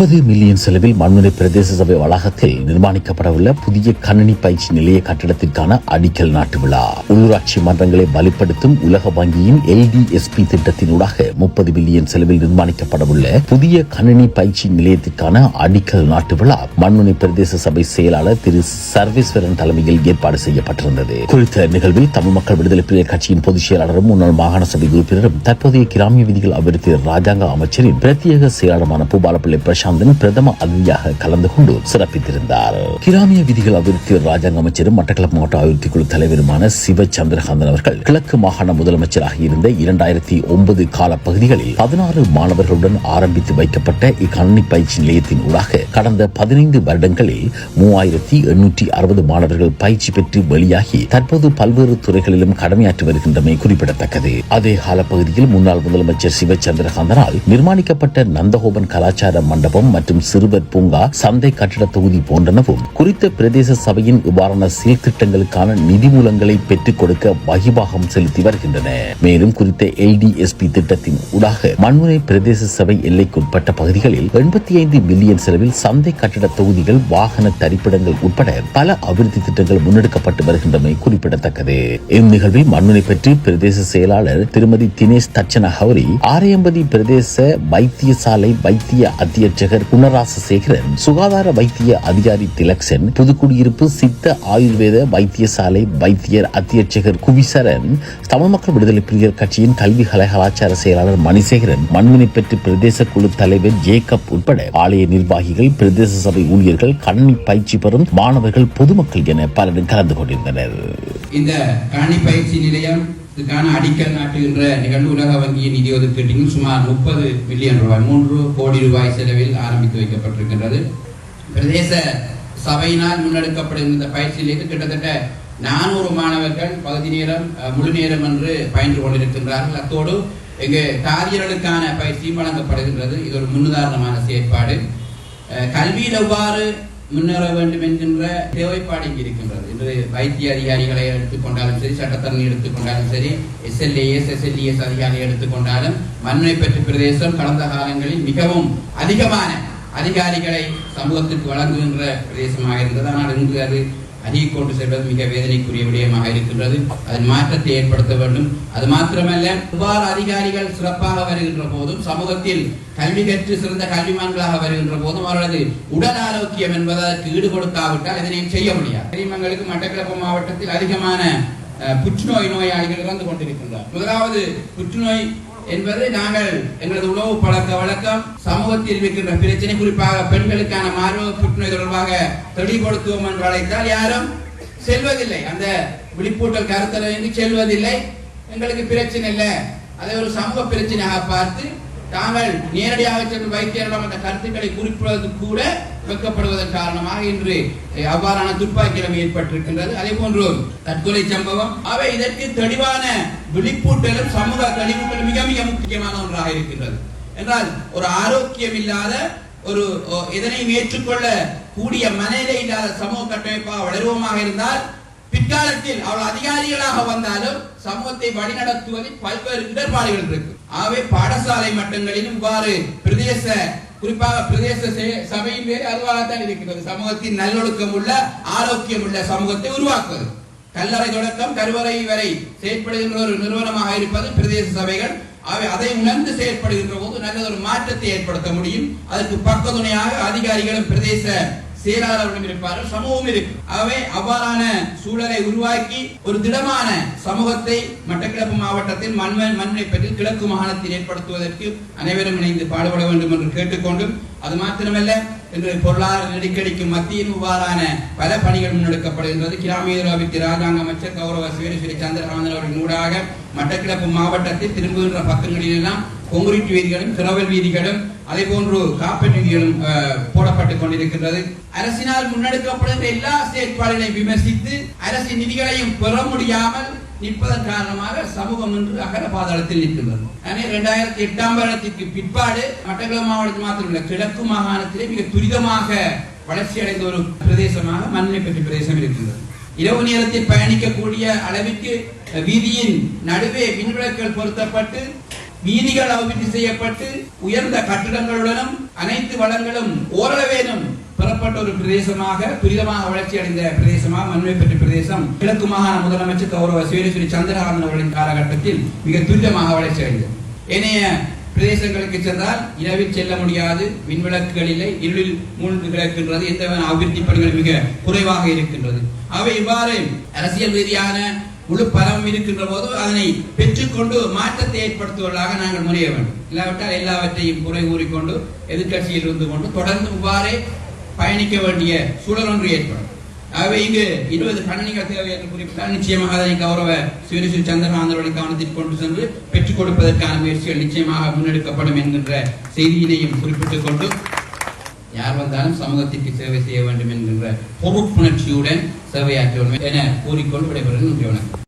முப்பது மில்லியன் செலவில் மண்முனை பிரதேச சபை வளாகத்தில் நிர்மாணிக்கப்படவுள்ள புதிய கணினி பயிற்சி நிலைய கட்டிடத்திற்கான அடிக்கல் நாட்டு விழா. உள்ளூராட்சி மன்றங்களை வலுப்படுத்தும் உலக வங்கியின் எல்டிஎஸ்பி திட்டத்தினூடாக முப்பது மில்லியன் செலவில் நிர்மாணிக்கப்படவுள்ள புதிய கணினி பயிற்சி நிலையத்திற்கான அடிக்கல் நாட்டு விழா மண்முனை பிரதேச சபை செயலாளர் திரு சர்வேஸ்வரன் தலைமையில் ஏற்பாடு செய்யப்பட்டிருந்தது. குறித்த நிகழ்வில் தமிழ் மக்கள் விடுதலை புலிகள் கட்சியின் பொதுச் செயலாளரும் முன்னாள் மாகாண சபை உறுப்பினரும் தற்போதைய கிராமிய விதிகள் அபிவிருத்தி ராஜாங்க அமைச்சரின் பிரத்யேக செயலாளருமான பூபாலப்பிள்ளை பிரசாந்தன் பிரதம அதிதியாக கலந்து கொண்டு சிறப்பித்திருந்தார். கிராமிய விதிகள் அபிவிருத்தி ராஜாங்க அமைச்சரும் மட்டக்களப்பு மாவட்ட அபிவிருத்தி குழு தலைவருமான சிவ சந்திரகாந்தன் அவர்கள் கிழக்கு மாகாண முதலமைச்சராக இருந்த இரண்டாயிரத்தி ஒன்பது கால பகுதிகளில் பதினாறு மாணவர்களுடன் ஆரம்பித்து வைக்கப்பட்ட இக்கணினி பயிற்சி நிலையத்தின் ஊடாக கடந்த பதினைந்து வருடங்களில் மூவாயிரத்தி எண்ணூற்றி அறுபது மாணவர்கள் பயிற்சி பெற்று வெளியாகி தற்போது பல்வேறு துறைகளிலும் கடமையாற்றி வருகின்றமை குறிப்பிடத்தக்கது. அதே காலப்பகுதியில் முன்னாள் முதலமைச்சர் சிவ சந்திரகாந்தனால் நிர்மாணிக்கப்பட்ட நந்தகோபன் கலாச்சார மண்டபம் மற்றும் சிறுவர் பூங்கா சந்தை கட்டிட தொகுதி போன்றனவும் குறித்த பிரதேச சபையின் இவ்வாறான செயல் திட்டங்களுக்கான நிதி மூலங்களை பெற்றுக் கொடுக்க வகிபாகம் செலுத்தி வருகின்றன. மேலும் குறித்த எல்டிஎஸ்பி திட்டத்தின் ஊடாக மண்முனை பிரதேச சபை எல்லைக்குட்பட்ட பகுதிகளில் எண்பத்தி ஐந்து மில்லியன் செலவில் சந்தை கட்டிட தொகுதிகள் வாகன தரிப்பிடங்கள் உட்பட பல அபிவிருத்தி திட்டங்கள் முன்னெடுக்கப்பட்டு வருகின்றமை குறிப்பிடத்தக்கது. இந்நிகழ்வில் மண்முனை பற்றி பிரதேச செயலாளர் திருமதி தினேஷ் தச்சன ஹவுரி ஆரையம்பதி பிரதேச வைத்தியசாலை வைத்திய அத்தியட்ச அமைச்சகர் குணராசசேகரன் சுகாதார வைத்திய அதிகாரி திலக்சன் புதுக்குடியிருப்பு சித்த ஆயுர்வேத வைத்தியசாலை வைத்தியர் அத்தியட்சகர் குவிசரன் தமிழ் மக்கள் விடுதலை புலிகள் கட்சியின் கல்வி கலை கலாச்சார செயலாளர் மணிசேகரன் மண்முனை பெற்று பிரதேச குழு தலைவர் ஜேக்கப் உட்பட ஆலய நிர்வாகிகள் பிரதேச சபை ஊழியர்கள் கணினி பயிற்சி பெறும் மாணவர்கள் பொதுமக்கள் என பலரும் கலந்து கொண்டிருந்தனர். இந்த கணனி பயிற்சி நிலையம் இதுக்கான அடிக்கல் நாட்டுகின்ற நிகழ்வு உலக வங்கியின் நிதி ஒதுக்கீட்டில் சுமார் முப்பது மில்லியன் ரூபாய் மூன்று கோடி ரூபாய் செலவில் ஆரம்பித்து வைக்கப்பட்டிருக்கின்றது. பிரதேச சபையினால் முன்னெடுக்கப்படும் இந்த பயிற்சியிலிருந்து கிட்டத்தட்ட நானூறு மாணவர்கள் பகுதி நேரம் அஹ், முழு நேரம் என்று பயின்று கொண்டிருக்கின்றார்கள். அத்தோடு இங்கு காரியர்களுக்கான பயிற்சியும் வழங்கப்படுகின்றது. இது ஒரு முன்னுதாரணமான செயற்பாடு. கல்வியில் எவ்வாறு முன்னேற வேண்டும் என்கின்ற தேவைப்பாடு இங்கு இருக்கின்றது. இன்று வைத்திய அதிகாரிகளை எடுத்துக்கொண்டாலும் சரி சட்டத்தரணி எடுத்துக்கொண்டாலும் சரி எஸ்எல்ஏஎஸ் எஸ்எல்இஎஸ் அதிகாரிகளை எடுத்துக்கொண்டாலும் மண்ணை பெற்ற பிரதேசம் கடந்த காலங்களில் மிகவும் அதிகமான அதிகாரிகளை சமூகத்திற்கு வழங்குகின்ற பிரதேசமாக இருந்தது. ஆனால் இன்று அது கொண்டு செல்வது மிக வேதனைக்குரிய விடயமாக இருக்கின்றது. அதன் மாற்றத்தை ஏற்படுத்த வேண்டும். அது மாத்திரமல்ல புகார் அதிகாரிகள் சிறப்பாக வருகின்ற போதும் சமூகத்தில் கல்வி கற்று சிறந்த கல்விமான்களாக வருகின்ற போதும் அவர்களது உடல் ஆரோக்கியம் என்பது அதற்கு ஈடு கொடுக்காவிட்டால் இதனையும் செய்ய முடியாது. கரிமங்களுக்கு மட்டக்கிழப்பு மாவட்டத்தில் அதிகமான அஹ், புற்றுநோய் நோயாளிகள் இறந்து கொண்டிருக்கின்றார் முதலாவது புற்றுநோய் என்பது நாங்கள் எங்களது உணவு பழக்க வழக்கம் சமூகத்தில் இருக்கின்ற பிரச்சனை குறிப்பாக பெண்களுக்கான மார்பக புற்றுநோய் தொடர்பாக தெளிவுபடுத்துவோம் என்று அழைத்தால் யாரும் செல்வதில்லை. அந்த விழிப்பூட்டல் கருத்தரங்கு செல்வதில்லை. எங்களுக்கு பிரச்சனை இல்லை. அதை ஒரு சமூக பிரச்சனையாக பார்த்து தாங்கள் நேரடியாக சென்று வைத்தியரிடம் அந்த கருத்துக்களை குறிப்பிடுவது கூட வெக்கப்படுவதன் காரணமாக இன்று அவ்வாறான துப்பாக்கியம் ஏற்பட்டிருக்கின்றது. அதே போன்று தற்கொலை சம்பவம். அவை இதற்கு தெளிவான விழிப்பூட்டலும் சமூக கழிவுகள் மிக மிக முக்கியமான ஒன்றாக இருக்கின்றது. என்றால் ஒரு ஆரோக்கியம் இல்லாத ஒரு இதனை எதனையும் ஏற்றுக்கொள்ள கூடிய மனநிலை இல்லாத சமூக கட்டமைப்பாக வளருவமாக இருந்தால் பிற்காலத்தில் அவள் அதிகாரிகளாக வந்தாலும் சமூகத்தை வழிநடத்துவதில் பல்வேறு இடர்பாடுகள் இருக்கு. ஆகவே பாடசாலை மட்டங்களிலும் இவ்வாறு பிரதேச குறிப்பாக பிரதேச சபையின் வேறு அதுவாகத்தான் இருக்கிறது. சமூகத்தின் நல்லொழுக்கம் உள்ள ஆரோக்கியம் உள்ள சமூகத்தை உருவாக்குவது. கல்லறை தொடக்கம் கருவறை வரை செயற்படுகின்ற ஒரு நிறுவனமாக இருப்பது பிரதேச சபைகள். அவை அதை உணர்ந்து செயற்படுகின்ற போது நல்ல ஒரு மாற்றத்தை ஏற்படுத்த முடியும். அதற்கு பக்கத்துணையாக அதிகாரிகளும் பிரதேச செயலாளர்களும் இருப்பார்கள் சமூகம் இருக்கு. ஆகவே அவ்வாறான சூழலை உருவாக்கி ஒரு திடமான சமூகத்தை மட்டக்கிழப்பு மாவட்டத்தில் மண்மன் மண்ணை பற்றி கிழக்கு மாகாணத்தில் ஏற்படுத்துவதற்கு அனைவரும் இணைந்து பாடுபட வேண்டும் என்று கேட்டுக்கொண்டும் அது மாத்திரமல்ல இன்று பொருளாதார நெருக்கடிக்கு மத்தியில் இவ்வாறான பல பணிகள் முன்னெடுக்கப்படுகின்றது. கிராமிய ராஜாங்க அமைச்சர் கௌரவ சுவீரஸ்வரி சந்திரகாந்தன் அவர்களின் ஊடாக மட்டக்கிழப்பு மாவட்டத்தில் திரும்புகின்ற பக்கங்களிலெல்லாம் கொங்குரீட் வீதிகளும் கிரவல் வீதிகளும் அதே போன்று காப்பீட்டு வீதிகளும் அஹ், போடப்பட்டுக் கொண்டிருக்கின்றது. அரசினால் முன்னெடுக்கப்படுகின்ற எல்லா செயற்பாடுகளையும் விமர்சித்து அரசின் நிதிகளையும் பெற முடியாமல் நிற்பதன் காரணமாக சமூகம் என்று அகல பாதாளத்தில் நிற்கின்றது. எனவே இரண்டாயிரத்தி எட்டாம் வருடத்திற்கு பிற்பாடு மட்டக்களப்பு மாவட்டத்தில் மாத்திரமல்ல கிழக்கு மாகாணத்திலே மிக துரிதமாக வளர்ச்சி அடைந்த ஒரு பிரதேசமாக மண்ணை பெற்ற பிரதேசம் இருக்கின்றது. இரவு நேரத்தில் பயணிக்கக்கூடிய அளவிற்கு வீதியின் நடுவே மின்விளக்குகள் பொருத்தப்பட்டு வீதிகள் அபிவிருத்தி செய்யப்பட்டு உயர்ந்த கட்டிடங்களுடனும் அனைத்து வளங்களும் ஓரளவேனும் பெறப்பட்ட ஒரு பிரதேசமாக துரிதமாக வளர்ச்சி அடைந்த பிரதேசமாக மண்மை பெற்ற பிரதேசம் கிழக்கு மாகாண முதலமைச்சர் கௌரவ சுயேஸ்வரி சந்திரகாந்தன் அவர்களின் காலகட்டத்தில் மிக துரிதமாக வளர்ச்சி அடைந்தது. ஏனைய பிரதேசங்களுக்கு சென்றால் இரவில் செல்ல முடியாது மின்விளக்குகள் இல்லை இருளில் மூழ்கி கிடக்கின்றது எந்த அபிவிருத்தி பணிகள் மிக குறைவாக இருக்கின்றது. அவை இவ்வாறு அரசியல் ரீதியான முழு பலம் இருக்கின்ற போது அதனை பெற்றுக்கொண்டு மாற்றத்தை ஏற்படுத்துவதாக நாங்கள் முறைய வேண்டும். இல்லாவிட்டால் எல்லாவற்றையும் குறை கூறிக்கொண்டு எதிர்க்கட்சியில் இருந்து கொண்டு தொடர்ந்து இவ்வாறே பயணிக்க வேண்டிய சூழல் ஒன்று ஏற்படும். ஆகவே இங்கு இருபது கணனிகள் தேவை என்று குறிப்பிட்டால் நிச்சயமாக அதனை கௌரவ சிவரிசு சந்திரநாதனுடைய கவனத்திற்கு கொண்டு சென்று பெற்றுக் கொடுப்பதற்கான முயற்சிகள் நிச்சயமாக முன்னெடுக்கப்படும் என்கின்ற செய்தியினையும் குறிப்பிட்டுக் கொண்டு யார் வந்தாலும் சமூகத்திற்கு சேவை செய்ய வேண்டும் என்கின்ற பொறுப்புணர்ச்சியுடன் சேவையாற்ற என கூறிக்கொண்டு விடைபெறுகிறேன். நன்றி வணக்கம்.